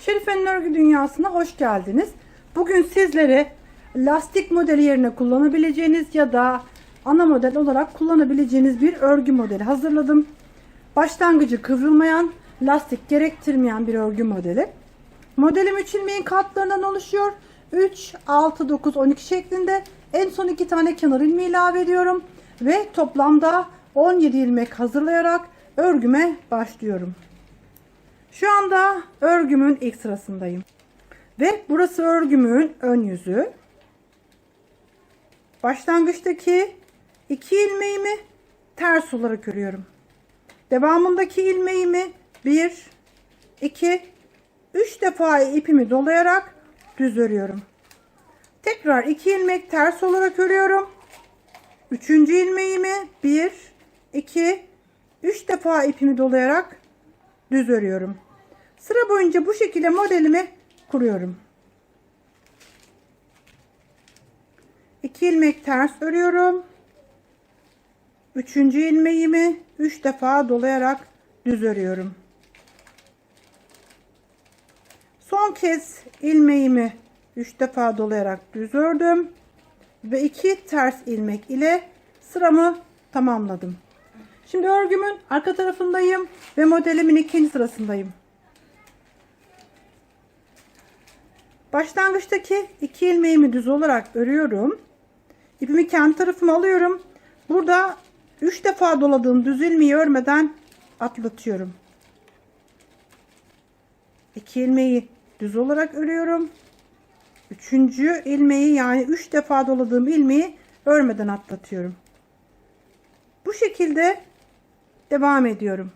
Şerife'nin örgü dünyasına hoş geldiniz. Bugün sizlere lastik modeli yerine kullanabileceğiniz ya da ana model olarak kullanabileceğiniz bir örgü modeli hazırladım. Başlangıcı kıvrılmayan, lastik gerektirmeyen bir örgü modeli. Modelim 3 ilmeğin katlarından oluşuyor. 3, 6, 9, 12 şeklinde. En son 2 tane kenar ilmeği ilave ediyorum. Ve toplamda 17 ilmek hazırlayarak örgüme başlıyorum. Şu anda örgümün ilk sırasındayım. Ve burası örgümün ön yüzü. Başlangıçtaki iki ilmeğimi ters olarak örüyorum. Devamındaki ilmeğimi 1 2 3 defa ipimi dolayarak düz örüyorum. Tekrar 2 ilmek ters olarak örüyorum. Üçüncü ilmeğimi 1 2 3 defa ipimi dolayarak düz örüyorum. Sıra boyunca bu şekilde modelimi kuruyorum. 2 ilmek ters örüyorum. Üçüncü ilmeğimi 3 defa dolayarak düz örüyorum. Son kez ilmeğimi 3 defa dolayarak düz ördüm ve 2 ters ilmek ile sıramı tamamladım. Şimdi örgümün arka tarafındayım ve modelimin ikinci sırasındayım. Başlangıçtaki iki ilmeğimi düz olarak örüyorum. İpimi kendi tarafıma alıyorum. Burada 3 defa doladığım düz ilmeği örmeden atlatıyorum. 2 ilmeği düz olarak örüyorum. Üçüncü ilmeği yani 3 defa doladığım ilmeği örmeden atlatıyorum. Bu şekilde devam ediyorum.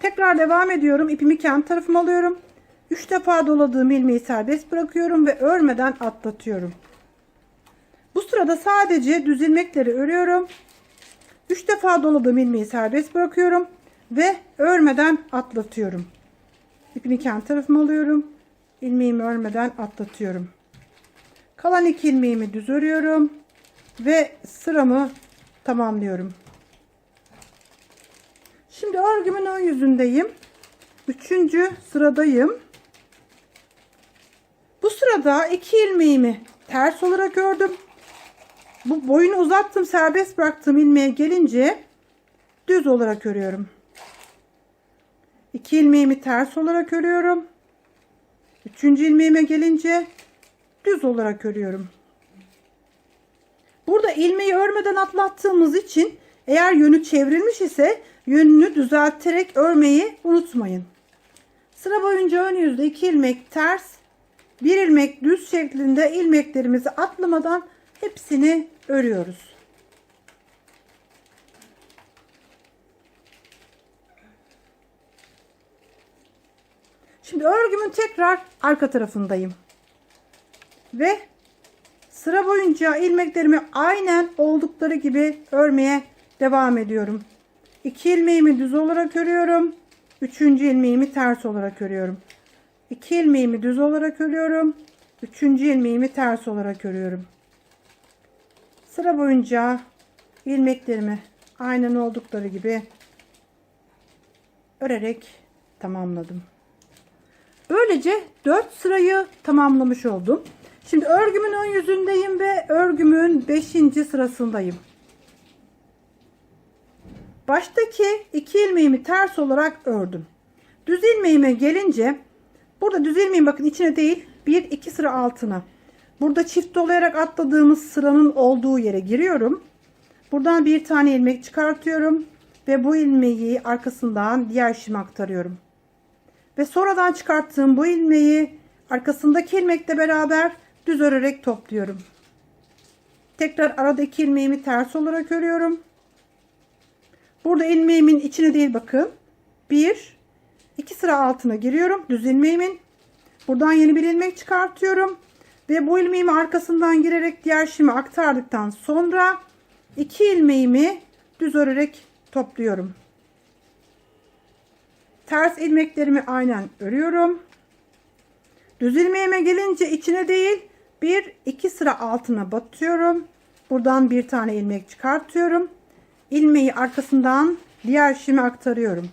Tekrar devam ediyorum. İpimi kendi tarafıma alıyorum. 3 defa doladığım ilmeği serbest bırakıyorum ve örmeden atlatıyorum. Bu sırada sadece düz ilmekleri örüyorum. 3 defa doladığım ilmeği serbest bırakıyorum ve örmeden atlatıyorum. İpini kendi tarafıma alıyorum. İlmeğimi örmeden atlatıyorum. Kalan iki ilmeğimi düz örüyorum ve sıramı tamamlıyorum. Şimdi örgümün ön yüzündeyim. Üçüncü sıradayım. Sırada iki ilmeğimi ters olarak ördüm. Bu boyunu uzattım serbest bıraktığım ilmeğe gelince düz olarak örüyorum. İki ilmeğimi ters olarak örüyorum. Üçüncü ilmeğime gelince düz olarak örüyorum. Burada ilmeği örmeden atlattığımız için eğer yönü çevrilmiş ise yönünü düzelterek örmeyi unutmayın. Sıra boyunca ön yüzde iki ilmek ters, bir ilmek düz şeklinde ilmeklerimizi atlamadan hepsini örüyoruz. Şimdi örgümün tekrar arka tarafındayım. Ve sıra boyunca ilmeklerimi aynen oldukları gibi örmeye devam ediyorum. 2 ilmeğimi düz olarak örüyorum. 3. ilmeğimi ters olarak örüyorum. 2 ilmeğimi düz olarak örüyorum. 3. ilmeğimi ters olarak örüyorum. Sıra boyunca ilmeklerimi aynen oldukları gibi örerek tamamladım. Böylece 4 sırayı tamamlamış oldum. Şimdi örgümün ön yüzündeyim ve örgümün 5. sırasındayım. Baştaki iki ilmeğimi ters olarak ördüm. Düz ilmeğime gelince burada düz ilmeğin bakın içine değil bir iki sıra altına. Burada çift dolayarak atladığımız sıranın olduğu yere giriyorum. Buradan bir tane ilmek çıkartıyorum ve bu ilmeği arkasından diğer işime aktarıyorum. Ve sonradan çıkarttığım bu ilmeği arkasındaki ilmekle beraber düz örerek topluyorum. Tekrar aradaki ilmeğimi ters olarak örüyorum. Burada ilmeğimin içine değil bakın. Bir, iki sıra altına giriyorum. Düz ilmeğimin. Buradan yeni bir ilmek çıkartıyorum. Ve bu ilmeğimi arkasından girerek diğer şime aktardıktan sonra iki ilmeğimi düz örerek topluyorum. Ters ilmeklerimi aynen örüyorum. Düz ilmeğime gelince içine değil bir iki sıra altına batıyorum. Buradan bir tane ilmek çıkartıyorum. Ilmeği arkasından diğer şime aktarıyorum.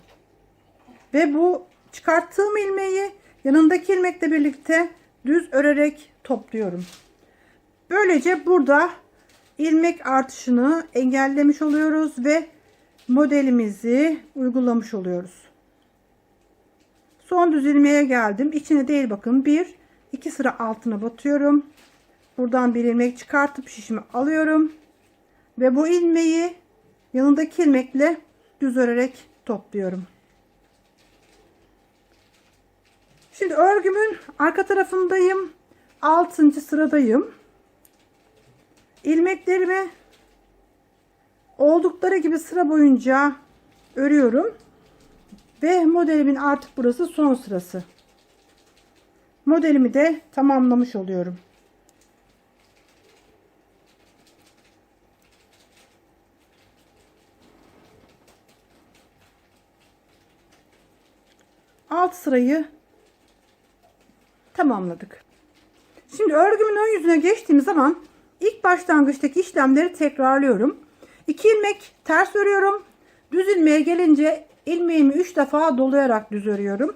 Ve bu çıkarttığım ilmeği yanındaki ilmekle birlikte düz örerek topluyorum. Böylece burada ilmek artışını engellemiş oluyoruz ve modelimizi uygulamış oluyoruz. Son düz ilmeğe geldim. İçine değil bakın. Bir, iki sıra altına batıyorum. Buradan bir ilmek çıkartıp şişimi alıyorum. Ve bu ilmeği yanındaki ilmekle düz örerek topluyorum. Şimdi örgümün arka tarafındayım. 6. sıradayım. İlmeklerimi oldukları gibi sıra boyunca örüyorum. Ve modelimin artık burası son sırası. Modelimi de tamamlamış oluyorum. Alt sırayı tamamladık. Şimdi örgümün ön yüzüne geçtiğim zaman ilk başlangıçtaki işlemleri tekrarlıyorum. 2 ilmek ters örüyorum. Düz ilmeğe gelince ilmeğimi 3 defa dolayarak düz örüyorum.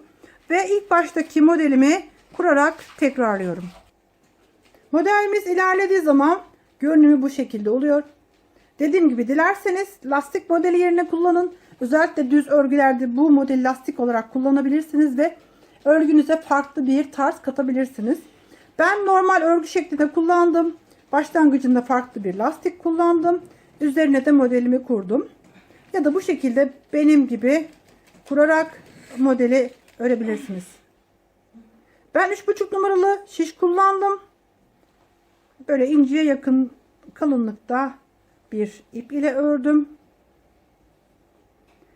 Ve ilk baştaki modelimi kurarak tekrarlıyorum. Modelimiz ilerlediği zaman görünümü bu şekilde oluyor. Dediğim gibi dilerseniz lastik modeli yerine kullanın. Özellikle düz örgülerde bu model lastik olarak kullanabilirsiniz ve örgünüze farklı bir tarz katabilirsiniz. Ben normal örgü şeklinde kullandım. Başlangıcında farklı bir lastik kullandım. Üzerine de modelimi kurdum. Ya da bu şekilde benim gibi kurarak modeli örebilirsiniz. Ben 3,5 numaralı şiş kullandım. Böyle inceye yakın kalınlıkta bir ip ile ördüm.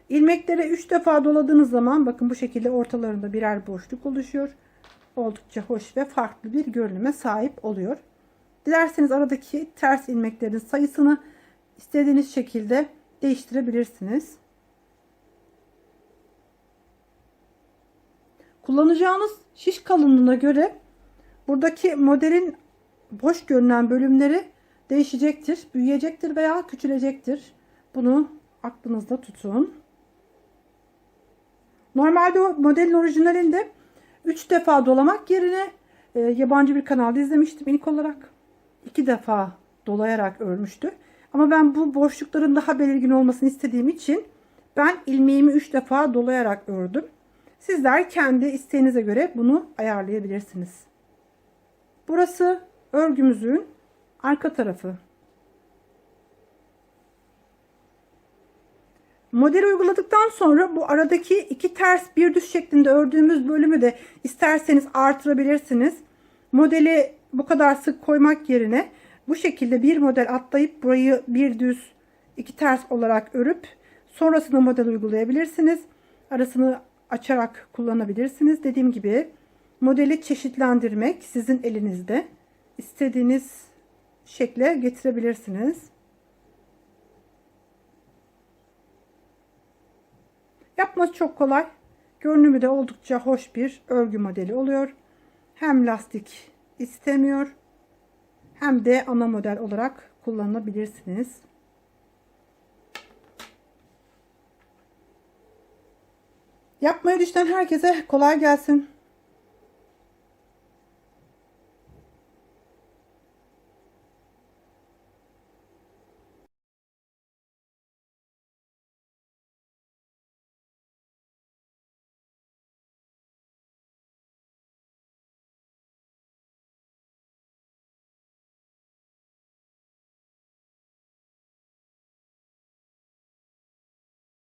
İlmekleri 3 defa doladığınız zaman bakın bu şekilde ortalarında birer boşluk oluşuyor. Oldukça hoş ve farklı bir görünüme sahip oluyor. Dilerseniz aradaki ters ilmeklerin sayısını istediğiniz şekilde değiştirebilirsiniz. Kullanacağınız şiş kalınlığına göre buradaki modelin boş görünen bölümleri değişecektir, büyüyecektir veya küçülecektir. Bunu aklınızda tutun. Normalde o modelin orijinalinde 3 defa dolamak yerine e, yabancı bir kanalda izlemiştim ilk olarak. 2 defa dolayarak örmüştü. Ama ben bu boşlukların daha belirgin olmasını istediğim için ben ilmeğimi 3 defa dolayarak ördüm. Sizler kendi isteğinize göre bunu ayarlayabilirsiniz. Burası örgümüzün arka tarafı. Model uyguladıktan sonra bu aradaki iki ters bir düz şeklinde ördüğümüz bölümü de isterseniz artırabilirsiniz. Modeli bu kadar sık koymak yerine bu şekilde bir model atlayıp burayı bir düz iki ters olarak örüp sonrasında model uygulayabilirsiniz. Arasını açarak kullanabilirsiniz. Dediğim gibi modeli çeşitlendirmek sizin elinizde. İstediğiniz şekle getirebilirsiniz. Yapması çok kolay. Görünümü de oldukça hoş bir örgü modeli oluyor. Hem lastik istemiyor hem de ana model olarak kullanabilirsiniz. Yapmayı düşünen herkese kolay gelsin.